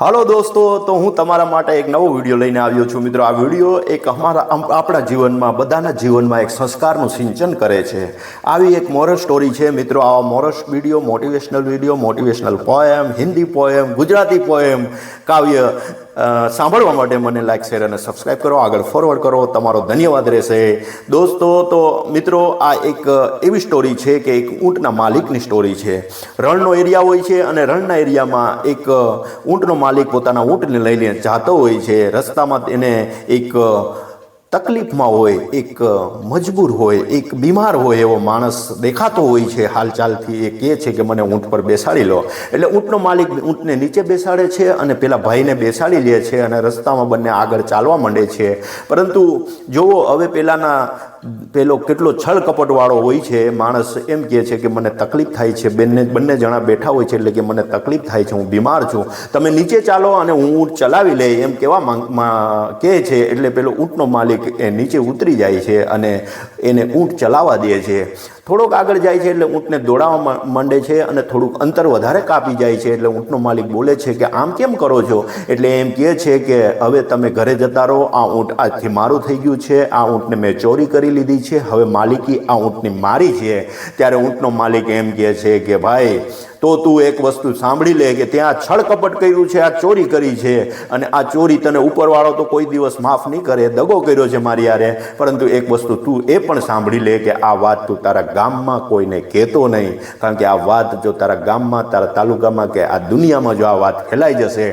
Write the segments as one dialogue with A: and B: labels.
A: હાલો દોસ્તો, તો હું તમારા માટે એક નવો વીડિયો લઈને આવ્યો છું. મિત્રો, આ વીડિયો એક અમારા આપણા જીવનમાં, બધાના જીવનમાં એક સંસ્કારનું સિંચન કરે છે. આવી એક મોરલ સ્ટોરી છે. મિત્રો, આવા મોરસ video, motivational video, motivational poem Hindi poem Gujarati poem કાવ્ય સાંભળવા માટે મને લાઈક શેર અને સબસ્ક્રાઈબ કરો. આગળ ફોરવર્ડ કરો. તમારો ધન્યવાદ રહેશે. દોસ્તો, તો મિત્રો, આ એક એવી સ્ટોરી છે કે એક ઊંટના માલિકની સ્ટોરી છે. રણનો એરિયા હોય છે અને રણના એરિયામાં એક ઊંટનો માલિક પોતાના ઊંટને લઈને જતો હોય છે. રસ્તામાં તેને એક તકલીફમાં હોય, એક મજબૂર હોય, એક બીમાર હોય એવો માણસ દેખાતો હોય છે, હાલચાલથી એ કહે છે કે મને ઊંટ પર બેસાડી લો. એટલે ઊંટનો માલિક ઊંટને નીચે બેસાડે છે અને પેલા ભાઈને બેસાડી લે છે અને રસ્તામાં બંને આગળ ચાલવા માંડે છે. પરંતુ જુઓ, હવે પેલાના પેલો કેટલો છળ કપટવાળો હોય છે, માણસ એમ કહે છે કે મને તકલીફ થાય છે બંને બંને જણા બેઠા હોય છે એટલે કે મને તકલીફ થાય છે, હું બીમાર છું. તમે નીચે ચાલો અને હું ઊંટ ચલાવી લે એમ કહેવા માંગ કહે છે એટલે પેલો ઊંટનો માલિક એ નીચે ઉતરી જાય છે અને એને ઊંટ ચલાવવા દે છે. થોડોક આગળ જાય છે એટલે ઊંટને દોડાવવા માંડે છે અને થોડુંક અંતર વધારે કાપી જાય છે એટલે ઊંટનો માલિક બોલે છે કે, આમ કેમ કરો છો? એટલે એમ કહે છે કે, હવે તમે ઘરે જતા રહો. આ ઊંટ આજથી મારું થઈ ગયું છે. આ ઊંટને મેં ચોરી કરી લીધી છે. હવે માલિકી આ ઊંટની મારી છે. ત્યારે ઊંટનો માલિક એમ કહે છે કે, ભાઈ તો તું એક વસ્તુ સાંભળી લે કે ત્યાં છળકપટ કર્યું છે, આ ચોરી કરી છે. અને આ ચોરી તને ઉપરવાળો તો કોઈ દિવસ માફ નહીં કરે, દગો કર્યો છે મારી યારે પરંતુ એક વસ્તુ તું એ પણ સાંભળી લે કે આ વાત તું તારા ગામમાં કોઈને કહેતો નહીં. કારણ કે આ વાત જો તારા ગામમાં, તારા તાલુકામાં કે આ દુનિયામાં જો આ વાત ફેલાઈ જશે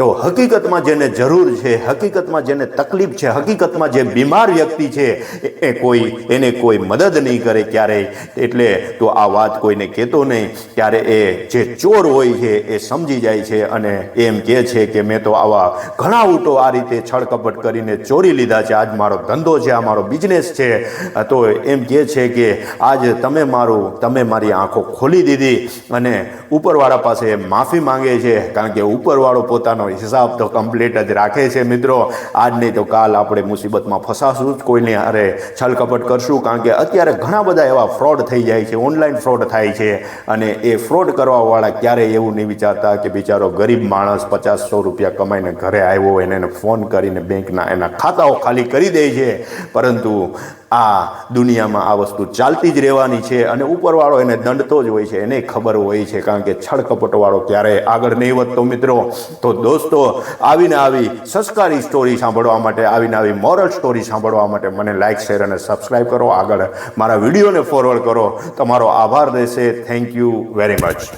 A: તો હકીકતમાં જેને જરૂર છે, હકીકતમાં જેને તકલીફ છે, હકીકતમાં જે બીમાર વ્યક્તિ છે, એ- કોઈ, એને કોઈ મદદ નહીં કરે ક્યારેય એટલે તો આ વાત કોઈને કહેતો નહીં. ત્યારે એ જે ચોર હોય છે, એ સમજી જાય છે અને એમ કહે છે કે મેં તો આવા ઘણા ઊંટો આ રીતે છળકપટ કરીને ચોરી લીધા છે. આજ મારો ધંધો છે, આ મારો બિઝનેસ છે. તો એમ કહે છે કે આજ તમે મારું, તમે મારી આંખો ખોલી દીધી અને ઉપરવાળા પાસે માફી માંગે છે. કારણ કે ઉપરવાળો પોતાનો હિસાબ તો કમ્પ્લીટ જ રાખે છે મિત્રો. આજ નહીં તો કાલ આપણે મુસીબતમાં ફસાશું જ કોઈને. અરે, છલકપટ કરશું, કારણ કે અત્યારે ઘણા બધા એવા ફ્રોડ થઈ જાય છે ઓનલાઈન ફ્રોડ થાય છે. અને એ ફ્રોડ કરવાવાળા ક્યારેય એવું નહીં વિચારતા કે બિચારો ગરીબ માણસ પચાસ સો રૂપિયા કમાઈને ઘરે આવ્યો, એને ફોન કરીને બેંકના એના ખાતાઓ ખાલી કરી દે છે. પરંતુ આ દુનિયામાં આ વસ્તુ ચાલતી જ રહેવાની છે અને ઉપરવાળો એને દંડતો જ હોય છે. એને ખબર હોય છે કારણ કે છળકપટવાળો ક્યારેય આગળ નહીં વધતો મિત્રો. તો દોસ્તો, આવીને આવી સંસ્કારી સ્ટોરી સાંભળવા માટે, આવીને આવી મોરલ સ્ટોરી સાંભળવા માટે મને લાઇક શેર અને સબસ્ક્રાઈબ કરો. આગળ મારા વિડીયોને ફોરવર્ડ કરો. તમારો આભાર રહેશે. Thank you very much